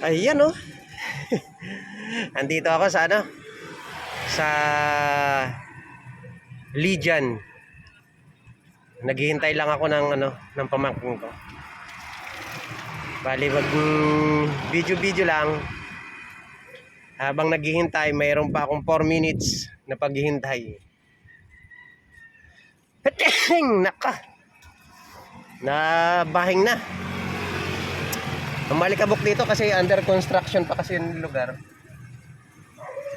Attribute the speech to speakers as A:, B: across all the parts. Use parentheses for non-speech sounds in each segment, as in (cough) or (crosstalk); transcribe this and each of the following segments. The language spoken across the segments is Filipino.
A: Ayan oh. (laughs) Andito ako sa ano? Sa Legion. Naghihintay lang ako ng ano, ng pamangkin ko. Bali wag video-video lang. Habang naghihintay, mayroon pa akong 4 minutes na paghihintay. (coughs) Naka. Na bahing na. Ang malikabok dito kasi under construction pa kasi yung lugar.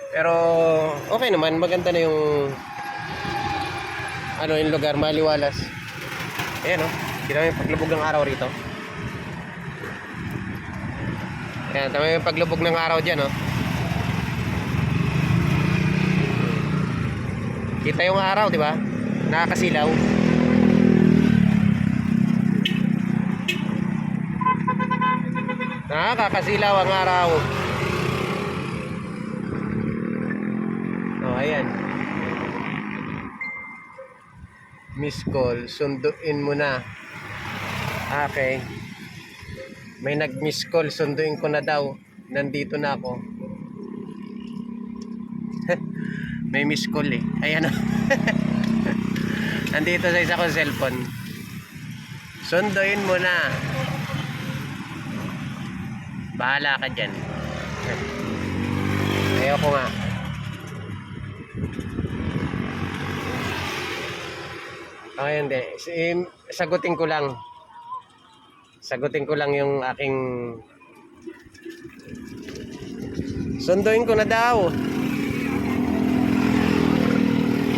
A: Pero okay naman, maganda na yung ano yung lugar, maliwalas. Ayan o, oh, kita yung paglubog ng araw rito. Ayan, tama yung paglubog ng araw dyan o. Kita yung araw, di ba? Nakakasilaw. Nakakasilaw ang araw. Oh, ayan. Miss call, sunduin mo na. Okay. May nag-miss call, sunduin ko na daw. Nandito na ako. (laughs) May miss call eh. Ayan oh. (laughs) Nandito sa isa kong cellphone. Sunduin mo na. Bahala ka dyan. Ayoko nga. Okay, hindi. Si- Sagutin ko lang. Sagutin ko lang yung aking... Sunduin ko na daw.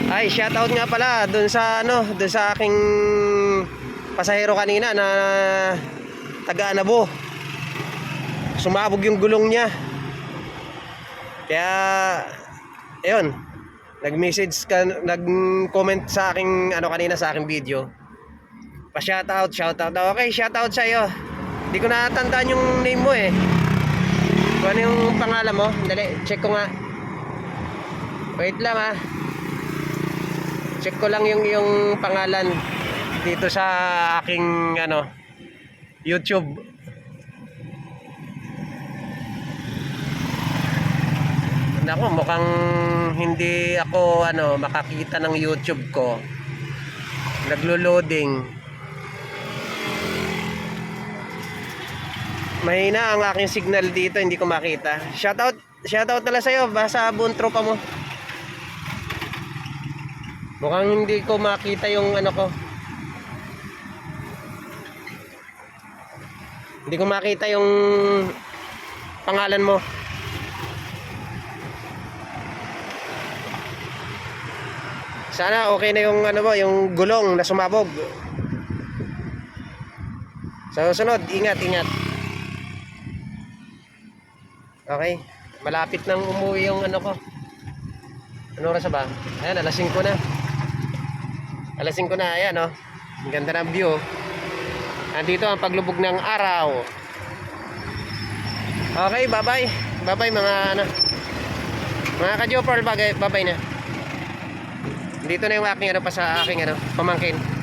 A: Ay, shoutout nga pala dun sa ano, dun sa aking pasahero kanina na taga Anabo. Sumabog yung gulong niya. Kaya ayun, nag-message ka, nag-comment sa aking ano kanina sa aking video. Pa-shoutout, shoutout. Okay, shoutout sa iyo. Hindi ko natandaan yung name mo eh. Kung ano yung pangalan mo? Dali, check ko nga. Wait lang ah. Check ko lang yung yung pangalan dito sa aking ano YouTube. Nako, mukhang hindi ako ano makakita ng YouTube ko. Naglo-loading. Mahina ang aking signal dito, hindi ko makita. Shoutout, shoutout na lang sa'yo, basta buong tropa mo. Mukhang hindi ko makita yung ano ko. Hindi ko makita yung pangalan mo. Sana okay na yung ano mo, yung gulong na sumabog. Sa susunod, ingat, ingat. Okay. Malapit nang umuwi yung ano ko. Ano oras ba? Ayan, alas 5 na. Alas 5 na, ayan oh. Ang ganda ng view. Nandito ang paglubog ng araw. Okay, bye-bye. Bye-bye mga ano. Mga ka-Jopper, bye-bye na. Dito na yung aking ano pa sa aking ano, pamangkin.